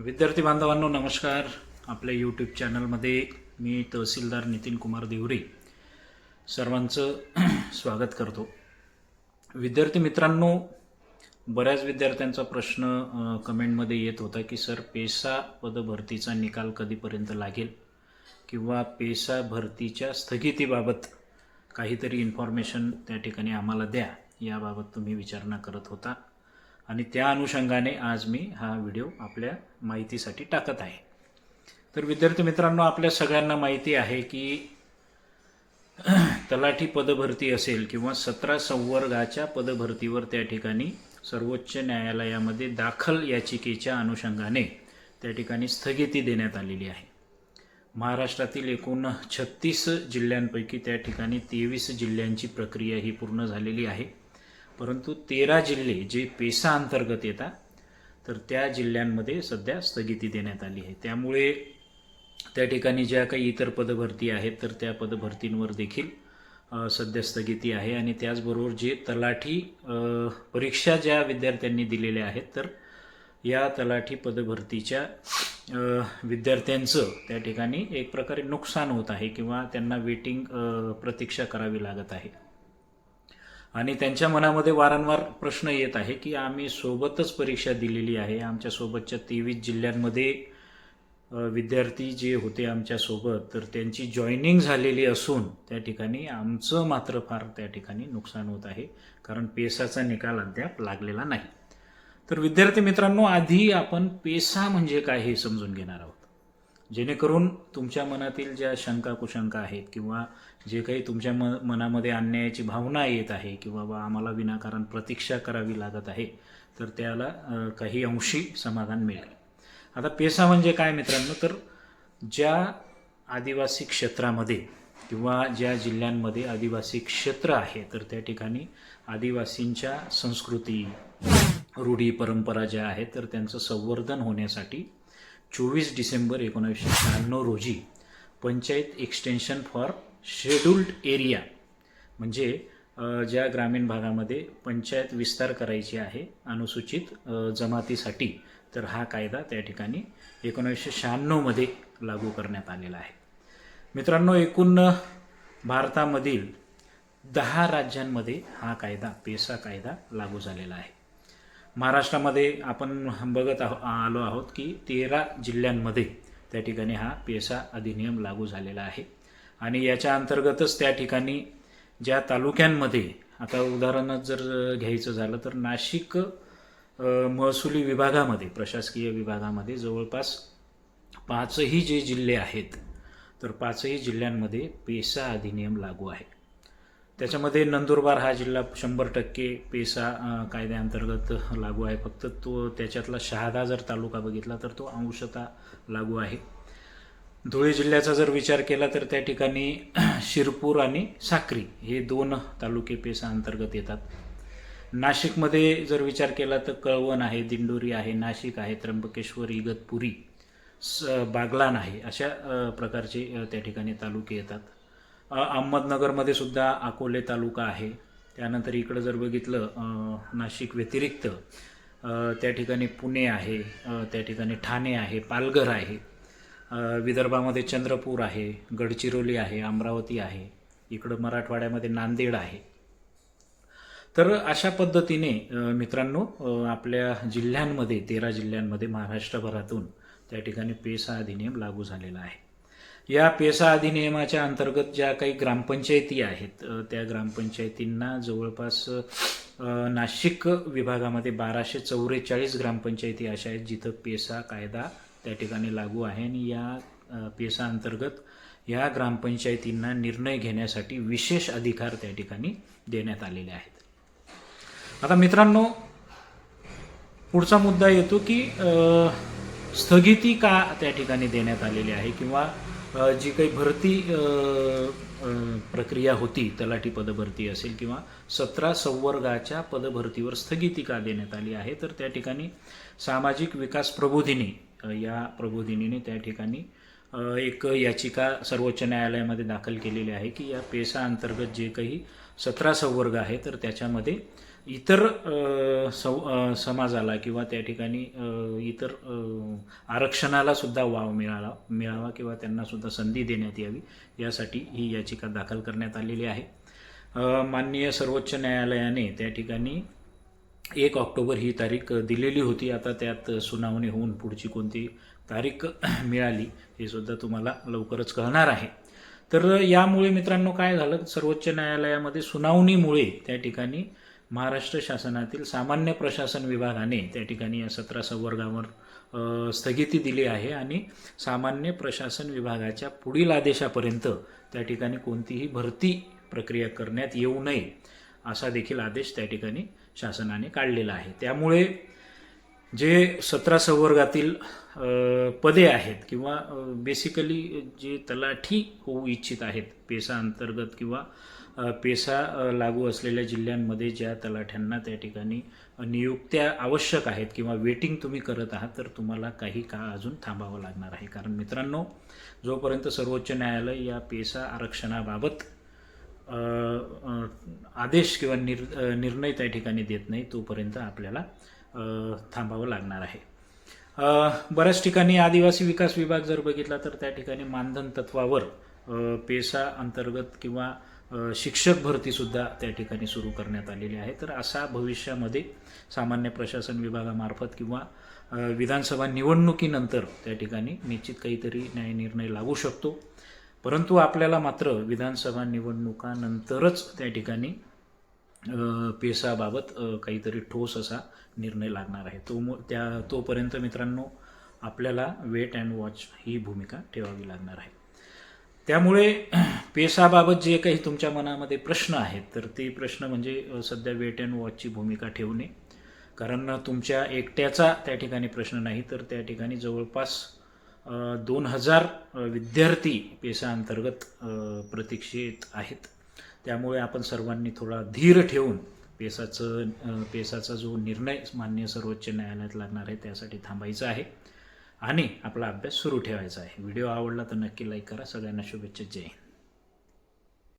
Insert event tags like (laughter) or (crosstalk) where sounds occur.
विद्यार्थी बांधवांनो नमस्कार. आपल्या यूट्यूब चॅनलमध्ये मी तहसीलदार नितीन कुमार देवरे सर्वांचं (clears throat) स्वागत करतो. विद्यार्थी मित्रांनो बऱ्याच विद्यार्थ्यांचा प्रश्न कमेंटमध्ये येत होता की सर पेसा पदभरतीचा निकाल कधीपर्यंत लागेल? किंवा पेसा भरतीच्या स्थगितीबाबत काहीतरी इन्फॉर्मेशन त्या ठिकाणी आम्हाला द्या याबाबत तुम्ही विचारणा करत होता. आणि त्या अनुषंगाने आज मी हा व्हिडिओ आपल्या माहितीसाठी टाकत आहे. तर विद्यार्थी मित्रांनो आपल्या सगळ्यांना माहिती आहे की तलाठी पदभरती असेल किंवा सतरा संवर्गाच्या पदभरतीवर त्या ठिकाणी सर्वोच्च न्यायालयामध्ये दाखल याचिकेच्या अनुषंगाने त्या ठिकाणी स्थगिती देण्यात आलेली आहे. महाराष्ट्रातील एकूण छत्तीस जिल्ह्यांपैकी त्या ठिकाणी तेवीस जिल्ह्यांची प्रक्रिया ही पूर्ण झालेली आहे. परंतु तेरा जिल्हे जे पेसा अंतर्गत येतात तर त्या जिल्ह्यांमध्ये सध्या स्थगिती देण्यात आली आहे. त्यामुळे त्या ठिकाणी ज्या काही इतर पदभरती आहेत तर त्या पदभरतींवर देखील सध्या स्थगिती आहे. आणि त्याचबरोबर जे तलाठी परीक्षा ज्या विद्यार्थ्यांनी दिलेल्या आहेत तर या तलाठी पदभरतीच्या विद्यार्थ्यांचं त्या ठिकाणी एक प्रकारे नुकसान होत आहे किंवा त्यांना वेटिंग प्रतीक्षा करावी लागत आहे. आणि त्यांच्या मनामध्ये वारंवार प्रश्न येत आहे की आम्ही सोबतच परीक्षा दिलेली आहे. आमच्या सोबतच्या तेवीस जिल्ह्यांमध्ये विद्यार्थी जे होते आमच्यासोबत तर त्यांची जॉईनिंग झालेली असून त्या ठिकाणी आमचं मात्र फार त्या ठिकाणी नुकसान होत आहे कारण पेसाचा निकाल अद्याप लागलेला नाही. तर विद्यार्थी मित्रांनो आधी आपण पेसा म्हणजे काय हे समजून घेणार आहोत. जेणेकरून तुमच्या मनातील ज्या शंका कुशंका आहेत किंवा जे काही तुमच्या म मनामध्ये अन्यायाची भावना येत आहे किंवा बा आम्हाला विनाकारण प्रतीक्षा करावी लागत आहे तर त्याला काही अंशी समाधान मिळेल. आता पेसा म्हणजे काय मित्रांनो? तर ज्या आदिवासी क्षेत्रामध्ये किंवा ज्या जिल्ह्यांमध्ये आदिवासी क्षेत्र आहे तर त्या ठिकाणी आदिवासींच्या संस्कृती रूढी परंपरा ज्या आहेत तर त्यांचं संवर्धन होण्यासाठी चोवीस डिसेंबर एकोणीसशे शहाण्णव रोजी panchayat extension for scheduled area म्हणजे ज्या ग्रामीण भागामध्ये पंचायत विस्तार करायची आहे अनुसूचित जमातीसाठी तर हा कायदा त्या ठिकाणी एकोणीसशे शहाण्णवमध्ये लागू करण्यात आलेला आहे. मित्रांनो एकूण भारतामधील दहा राज्यांमध्ये हा कायदा पेसा कायदा लागू झालेला आहे. महाराष्ट्रामध्ये आपण बघत आहो आलो आहोत की तेरा जिल्ह्यांमध्ये त्या ठिकाणी हा पेसा अधिनियम लागू झालेला आहे. आणि याच्या अंतर्गतच त्या ठिकाणी ज्या तालुक्यांमध्ये आता उदाहरणच जर घ्यायचं झालं तर नाशिक महसुली विभागामध्ये प्रशासकीय विभागामध्ये जवळपास पाचही जे जिल्हे आहेत तर पाचही जिल्ह्यांमध्ये पेसा अधिनियम लागू आहे. त्याच्यामध्ये नंदुरबार हा जिल्हा शंभर टक्के पेसा कायद्याअंतर्गत लागू आहे. फक्त तो त्याच्यातला शहादा जर तालुका बघितला तर तो अंशतः लागू आहे. धुळे जिल्ह्याचा जर विचार केला तर त्या ठिकाणी (clears throat) शिरपूर आणि साक्री हे दोन तालुके पेसा अंतर्गत येतात. नाशिकमध्ये जर विचार केला तर कळवण आहे दिंडोरी आहे नाशिक आहे त्र्यंबकेश्वर इगतपुरी स बागलान आहे अशा प्रकारचे त्या ठिकाणी तालुके येतात. अहमदनगरमध्ये सुद्धा अकोले तालुका आहे. त्यानंतर इकडं जर बघितलं नाशिक व्यतिरिक्त त्या ठिकाणी पुणे आहे त्या ठिकाणी ठाणे आहे पालघर आहे विदर्भामध्ये चंद्रपूर आहे गडचिरोली आहे अमरावती आहे इकडं मराठवाड्यामध्ये नांदेड आहे. तर अशा पद्धतीने मित्रांनो आपल्या जिल्ह्यांमध्ये तेरा जिल्ह्यांमध्ये महाराष्ट्रभरातून त्या ठिकाणी पेसा अधिनियम लागू झालेला आहे. या पेसा अधिनियमाच्या अंतर्गत ज्या काही ग्रामपंचायती आहेत त्या ग्रामपंचायतींना जवळपास नाशिक विभागामध्ये बाराशे चौवेचाळीस ग्रामपंचायती अशा आहेत जिथं पेसा कायदा त्या ठिकाणी लागू आहे. आणि या पेसा अंतर्गत या ग्रामपंचायतींना निर्णय घेण्यासाठी विशेष अधिकार त्या ठिकाणी देण्यात आलेले आहेत. आता मित्रांनो पुढचा मुद्दा येतो की स्थगिती का त्या ठिकाणी देण्यात आलेली आहे किंवा जी काही भरती प्रक्रिया होती तलाठी पदभरती असेल किंवा सतरा संवर्गाच्या पदभरतीवर स्थगिती का देण्यात आली आहे तर त्या ठिकाणी सामाजिक विकास प्रबोधिनी या प्रबोधिनीने त्या ठिकाणी एक याचिका सर्वोच्च न्यायालयामध्ये दाखल केलेली आहे की या पेसा अंतर्गत जे काही सतरा संवर्ग आहे तर त्याच्यामध्ये इतर सव सौ समाजाला किंवा त्या ठिकाणी इतर आरक्षणाला सुद्धा वाव मिळाला मिळावा किंवा त्यांना सुद्धा संधी देण्यात यावी यासाठी ही याचिका दाखल करण्यात आलेली आहे. माननीय सर्वोच्च न्यायालयाने त्या ठिकाणी एक ऑक्टोबर ही तारीख दिलेली होती. आता त्यात सुनावणी होऊन पुढची कोणती तारीख (clears throat) मिळाली हे सुद्धा तुम्हाला लवकरच कळणार आहे. तर यामुळे मित्रांनो काय झालं? सर्वोच्च न्यायालयामध्ये सुनावणीमुळे त्या ठिकाणी महाराष्ट्र शासनातील सामान्य प्रशासन विभागाने त्या ठिकाणी या सतरा संवर्गावर स्थगिती दिली आहे आणि सामान्य प्रशासन विभागाच्या पुढील आदेशापर्यंत त्या ठिकाणी कोणतीही भरती प्रक्रिया करण्यात येऊ नये असा देखील आदेश त्या ठिकाणी शासनाने काढलेला आहे. त्यामुळे जे सतरा संवर्गातील पदे आहेत किंवा बेसिकली जे तलाठी होऊ इच्छित आहेत पेसा अंतर्गत किंवा पेसा लागू असलेल्या जिल्ह्यांमध्ये ज्या तलाठ्यांना त्या ठिकाणी नियुक्त्या आवश्यक आहेत किंवा वेटिंग तुम्ही करत आहात तर तुम्हाला काही काळ अजून थांबावं लागणार आहे. कारण मित्रांनो जोपर्यंत सर्वोच्च न्यायालय या पेसा आरक्षणाबाबत आदेश किंवा निर निर्णय त्या ठिकाणी देत नाही तोपर्यंत आपल्याला थांबावं लागणार आहे. बऱ्याच ठिकाणी आदिवासी विकास विभाग जर बघितला तर त्या ठिकाणी मानधन तत्वावर पेसा अंतर्गत किंवा शिक्षक भरतीसुद्धा त्या ठिकाणी सुरू करण्यात आलेली आहे. तर असा भविष्यामध्ये सामान्य प्रशासन विभागामार्फत किंवा विधानसभा निवडणुकीनंतर त्या ठिकाणी निश्चित काहीतरी न्याय निर्णय लागू शकतो. परंतु आपल्याला मात्र विधानसभा निवडणुकानंतरच त्या ठिकाणी पेसाबाबत काहीतरी ठोस असा निर्णय लागणार आहे. तो त्या तोपर्यंत मित्रांनो आपल्याला वेट अँड वॉच ही भूमिका ठेवावी लागणार आहे. त्यामुळे (clears throat) पेसाबाबत जे काही तुमच्या मनामध्ये प्रश्न आहेत तर ते प्रश्न म्हणजे सध्या वेट अँड वॉचची भूमिका ठेवणे. कारण तुमच्या एकट्याचा त्या ठिकाणी प्रश्न नाही तर त्या ठिकाणी जवळपास दोन हजार विद्यार्थी पेसा अंतर्गत प्रतीक्षेत आहेत. त्यामुळे आपण सर्वांनी थोडा धीर ठेवून पेसाचं पेसाचा जो निर्णय मान्य सर्वोच्च न्यायालयात लागणार आहे त्यासाठी थांबायचं आहे. आणि आपला अभ्यास सुरू ठेवायचा आहे. व्हिडिओ आवडला तर नक्की लाईक करा. सगळ्यांना शुभेच्छा. जय हिंद.